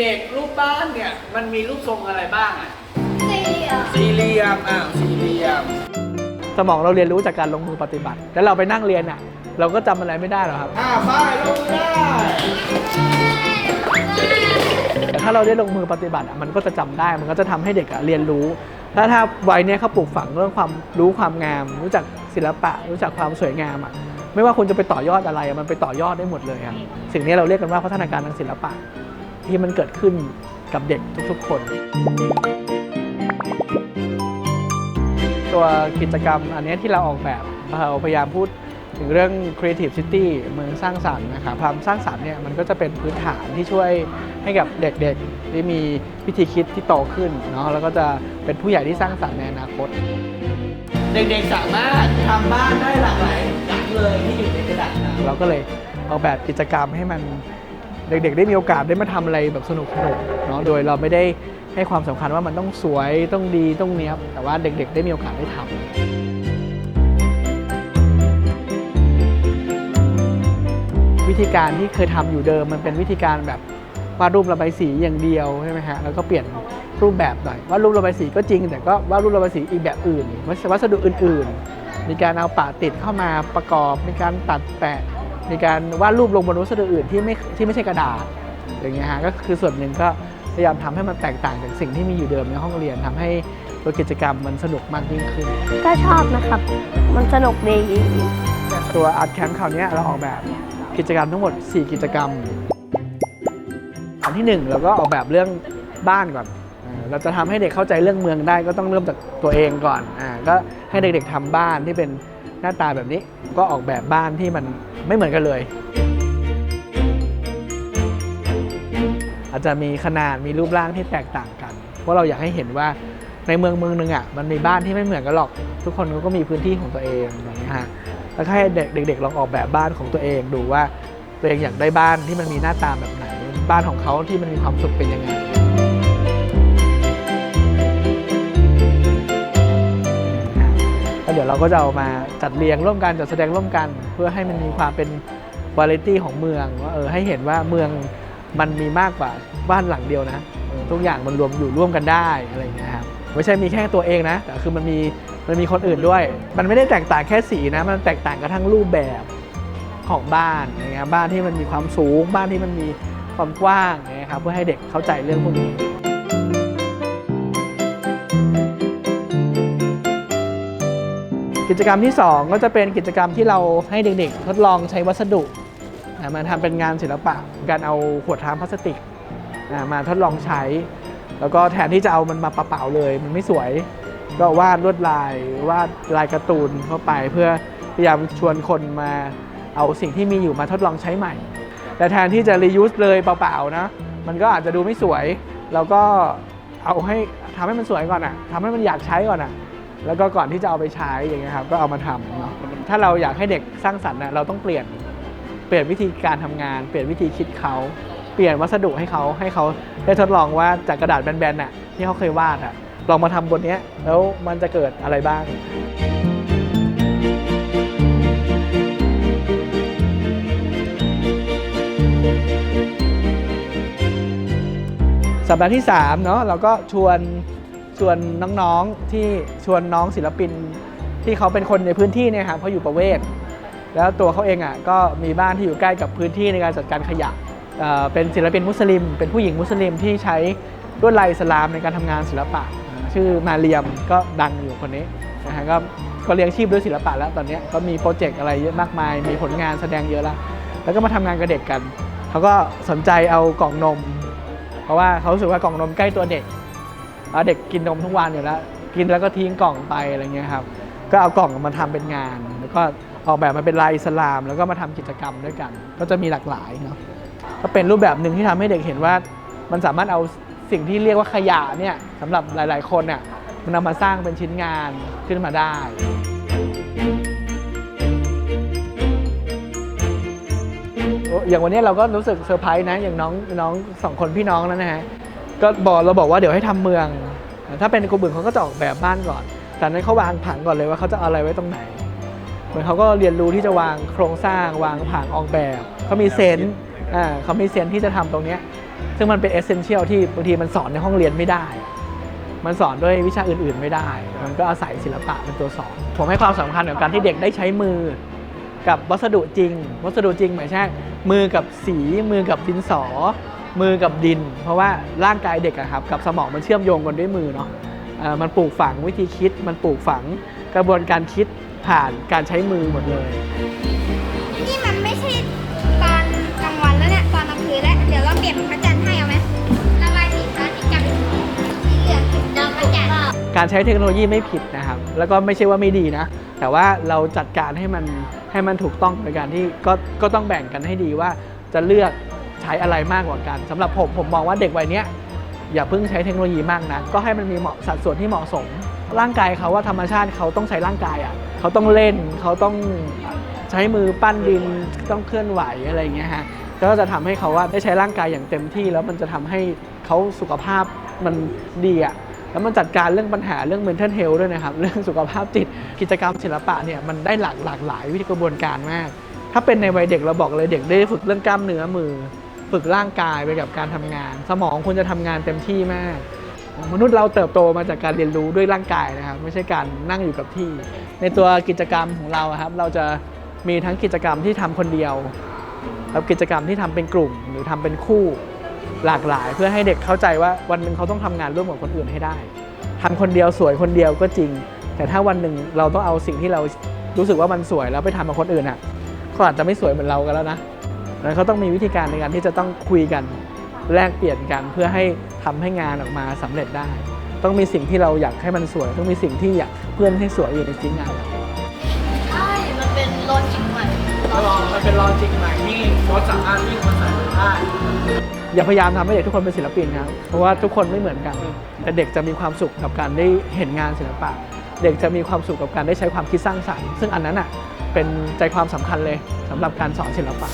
เด็กๆรูปบ้านเนี่ยมันมีรูปทรงอะไรบ้างอะสี่อะสี่เหลี่ยมอ้าวสี่เหลี่ยม สมองเราเรียนรู้จากการลงมือปฏิบัติ แล้วเราไปนั่งเรียนอะ เราก็จำอะไรไม่ได้หรอกครับ อ่าป้ายลงมือได้แต่ถ้าเราได้ลงมือปฏิบัติอะมันก็จะจำได้ มันก็จะทำให้เด็กอะเรียนรู้ ถ้าถ้าวัยเนี้ยเขาปลูกฝังเรื่องความรู้ความงาม รู้จักศิลปะ รู้จักความสวยงามอะไม่ว่าคุณจะไปต่อยอดอะไรอะมันไปต่อยอดได้หมดเลยครับสิ่งนี้เราเรียกกันว่าพัฒนาการทางศิลปะ ที่มันเกิดขึ้นกับเด็กทุกๆ คน ตัวกิจกรรมอันเนี้ยที่เราออกแบบเราพยายามพูดถึงเรื่อง creative city เมืองสร้างสรรค์นะครับความสร้างสรรค์เนี่ยมันก็จะเป็นพื้นฐานที่ช่วยให้กับเด็กๆที่มีวิธีคิดที่โตขึ้นเนาะแล้วก็จะเป็นผู้ใหญ่ที่สร้างสรรค์ในอนาคต เด็กๆสามารถทำบ้านได้หลากหลายหลังเลยที่อยู่ในกระดาษนะเราก็เลยออกแบบกิจกรรมให้มัน เด็กๆ ได้มีโอกาสได้มาทำอะไรแบบสนุกๆเนาะโดยเราไม่ได้ให้ความสำคัญว่ามันต้องสวยต้องดีต้องเนี้ยบแต่ว่าเด็กๆ ได้มีโอกาสได้ทำวิธีการที่เคยทำอยู่เดิมมันเป็นวิธีการแบบวาดรูประบายสีอย่างเดียวใช่ไหมฮะแล้วก็เปลี่ยนรูปแบบหน่อยวาดรูประบายสีก็จริง แต่ก็วาดรูประบายสีอีกแบบอื่นวัสดุอื่น ๆ มีการเอาปะติดเข้ามาประกอบมีการตัดแปะ มีการวาดรูปลงบนวัสดุอื่นที่ไม่ที่ไม่ใช่กระดาษอย่างเงี้ยฮะก็คือส่วนหนึ่งก็พยายามทำให้มันแตกต่างจากสิ่งที่มีอยู่เดิมในห้องเรียนทำให้ตัวกิจกรรมมันสนุกมากยิ่งขึ้น ก็ชอบนะครับ มันสนุกดีตัวอาร์ตแคมป์คราวนี้เราออกแบบกิจกรรมทั้งหมด 4 กิจกรรม อันที่ 1 เราก็ออกแบบเรื่องบ้านก่อน เราจะทำให้เด็กเข้าใจเรื่องเมืองได้ก็ต้องเริ่มจากตัวเองก่อนอ่าก็ให้เด็กๆทำบ้านที่เป็น หน้าตาแบบนี้ก็ออกแบบบ้านที่มันไม่เหมือนกันเลย อาจจะมีขนาดมีรูปร่างที่แตกต่างกัน เพราะเราอยากให้เห็นว่าในเมืองเมืองหนึ่งอะมันมีบ้านที่ไม่เหมือนกันหรอก ทุกคนก็มีพื้นที่ของตัวเองอย่างนี้ฮะแล้วก็ให้เด็กๆลองออกแบบบ้านของตัวเองดูว่าตัวเองอยากได้บ้านที่มันมีหน้าตาแบบไหน บ้านของเขาที่มันมีความสุขเป็นยังไง เดี๋ยวเราก็จะเอามาจัดเรียงร่วมกันจัดแสดงร่วมกัน เพื่อให้มันมีความเป็นวาไรตี้ของเมืองว่าเออให้เห็นว่าเมืองมันมีมากกว่าบ้านหลังเดียวนะ ทุกอย่างมันรวมอยู่ร่วมกันได้อะไรอย่างเงี้ยครับไม่ใช่มีแค่ตัวเองนะแต่คือมันมีมันมีคนอื่นด้วย มันไม่ได้แตกต่างแค่สีนะ มันแตกต่างกันทั้งรูปแบบของบ้านอย่างเงี้ยบ้านที่มันมีความสูง บ้านที่มันมีความกว้างอย่างครับเพื่อให้เด็กเข้าใจเรื่องพวกนี้ กิจกรรมที่ 2 ก็จะเป็นกิจกรรมที่เราให้เด็กๆ ทดลองใช้วัสดุมาทำเป็นงานศิลปะ การเอาขวดน้ำพลาสติกมาทดลองใช้ แล้วก็แทนที่จะเอามันมาเปล่าๆเลย มันไม่สวย ก็วาดลวดลายวาดลายการ์ตูนเข้าไป เพื่อพยายามชวนคนมาเอาสิ่งที่มีอยู่มาทดลองใช้ใหม่ แต่แทนที่จะ reuse เลยเปล่าๆนะมันก็อาจจะดูไม่สวยเราก็เอาให้ทำให้มันสวยก่อนอะทำให้มันอยากใช้ก่อนอะ แล้วก็ก่อนที่จะเอาไปใช้อย่างเงี้ยครับก็เอามาทำเนาะถ้าเราอยากให้เด็กสร้างสรรค์นะเราต้องเปลี่ยนเปลี่ยนวิธีการทำงาน เปลี่ยนวิธีคิดเขาเปลี่ยนวัสดุให้เขาให้เขาได้ทดลองว่าจากกระดาษแบนๆน่ะที่เขาเคยวาดอะลองมาทำบนเนี้ยแล้วมันจะเกิดอะไรบ้างสัปดาห์ที่3เนาะเราก็ชวน ชวนน้องๆที่ชวนน้องศิลปินที่เขาเป็นคนในพื้นที่เนี่ยครับเขาอยู่ประเวศ แล้วตัวเขาเองอะก็มีบ้านที่อยู่ใกล้กับพื้นที่ในการจัดการขยะเเป็นศิลปินมุสลิม เป็นผู้หญิงมุสลิมที่ใช้ลวดลายสลามในการทำงานศิลปะ ชื่อมาเรียมก็ดังอยู่คนนี้นะฮะก็ก็เลี้ยงชีพด้วยศิลปะแล้วตอนนี้ก็มีโปรเจกต์อะไรเยอะมากมาย มีผลงานแสดงเยอะแล้วแล้วก็มาทำงานกับเด็กกันเขาก็สนใจเอากล่องนม เพราะว่าเขารู้สึกว่ากล่องนมใกล้ตัวเด็ก เด็กกินนมทุกวันอยู่แล้ว กินแล้วก็ทิ้งกล่องไปอะไรเงี้ยครับก็เอากล่องมาทำเป็นงาน แล้วก็ออกแบบมาเป็นลายอิสลาม แล้วก็มาทำกิจกรรมด้วยกัน ก็จะมีหลากหลายเนาะก็เป็นรูปแบบหนึ่งที่ทำให้เด็กเห็นว่ามันสามารถเอาสิ่งที่เรียกว่าขยะเนี่ยสำหรับหลาย ๆ คนเนี่ยมันนำมาสร้างเป็นชิ้นงานขึ้นมาได้โอ้อย่างวันนี้เราก็รู้สึกเซอร์ไพรส์นะอย่างน้องน้องสองคนพี่น้องแล้วนะฮะ ก็บอกเราบอกว่าเดี๋ยวให้ทำเมือง ถ้าเป็นกลุ่มอื่นเขาก็จะออกแบบบ้านก่อน แต่นั้นเขาวางผังก่อนเลยว่าเขาจะเอาอะไรไว้ตรงไหน เหมือนเขาก็เรียนรู้ที่จะวางโครงสร้าง วางผังออกแบบเขามีเซนส์อ่าเขามีเซนส์ที่จะทำตรงเนี้ยซึ่งมันเป็นเอเซนเชียลที่บางทีมันสอนในห้องเรียนไม่ได้ มันสอนด้วยวิชาอื่นๆไม่ได้ มันก็อาศัยศิลปะเป็นตัวสอน ผมให้ความสำคัญกับการที่เด็กได้ใช้มือ กับวัสดุจริง วัสดุจริงหมายใช่มือกับสีมือกับดินสอ มือกับดิน เพราะว่าร่างกายเด็กอะครับกับสมองมันเชื่อมโยงกันด้วยมือเนาะเอ่อมันปลูกฝังวิธีคิด มันปลูกฝังกระบวนการคิดผ่านการใช้มือหมดเลย นี่มันไม่ใช่ตอนกลางวันแล้วเนี่ยตอนกลางคืนแล้วเดี๋ยวเราเปลี่ยนพระจันทร์ให้เอาไหมระบายสีฟ้าสีกลับสีเหลืองดำพระจันทร์การใช้เทคโนโลยีไม่ผิดนะครับ แล้วก็ไม่ใช่ว่าไม่ดีนะ แต่ว่าเราจัดการให้มันให้มันถูกต้องในการที่ก็ก็ต้องแบ่งกันให้ดีว่าจะเลือก ใช้อะไรมากกว่ากันสำหรับผมผมมองว่าเด็กวัยเนี้ยอย่าเพิ่งใช้เทคโนโลยีมากนะก็ให้มันมีเหมาะสัดส่วนที่เหมาะสม ร่างกายเขาว่าธรรมชาติเขาต้องใช้ร่างกายอะเขาต้องเล่นเขาต้องใช้มือปั้นดินต้องเคลื่อนไหวอะไรอย่างเงี้ยฮะก็จะทำให้เขาว่าได้ใช้ร่างกายอย่างเต็มที่ แล้วมันจะทำให้เขาสุขภาพมันดีอะแล้วมันจัดการเรื่องปัญหาเรื่อง mental health ด้วยนะครับ เรื่องสุขภาพจิต กิจกรรมศิลปะเนี่ยมันได้หลากหลากหลายวิธีกระบวนการมาก ถ้าเป็นในวัยเด็กเราบอกเลยเด็กได้ฝึกเรื่องกล้ามเนื้อมือ ฝึกร่างกายไปกับการทำงาน สมองคุณจะทำงานเต็มที่มาก มนุษย์เราเติบโตมาจากการเรียนรู้ด้วยร่างกายนะครับ ไม่ใช่การนั่งอยู่กับที่ ในตัวกิจกรรมของเราครับ เราจะมีทั้งกิจกรรมที่ทำคนเดียว แล้วกิจกรรมที่ทำเป็นกลุ่ม หรือทำเป็นคู่หลากหลาย เพื่อให้เด็กเข้าใจว่าวันหนึ่งเขาต้องทำงานร่วมกับคนอื่นให้ได้ทำคนเดียวสวยคนเดียวก็จริง แต่ถ้าวันหนึ่งเราต้องเอาสิ่งที่เรารู้สึกว่ามันสวยแล้วไปทำกับคนอื่นอะเขาอาจจะไม่สวยเหมือนเรากันแล้วนะ แล้วเขาต้องมีวิธีการในการที่จะต้องคุยกันแลกเปลี่ยนกันเพื่อให้ทำให้งานออกมาสำเร็จได้ ต้องมีสิ่งที่เราอยากให้มันสวย ต้องมีสิ่งที่อยากเพื่อนให้สวยอยู่ในชิ้นงานเราใช่มันเป็นโลจิกใหม่มันเป็นลอจิกใหม่ที่โค้ชสามารถวิ่งมาใส่ได้อย่าพยายามทำให้เด็กทุกคนเป็นศิลปินครับ เพราะว่าทุกคนไม่เหมือนกัน แต่เด็กจะมีความสุขกับการได้เห็นงานศิลปะ เด็กจะมีความสุขกับการได้ใช้ความคิดสร้างสรรค์ ซึ่งอันนั้นอะเป็นใจความสำคัญเลยสำหรับการสอนศิลปะ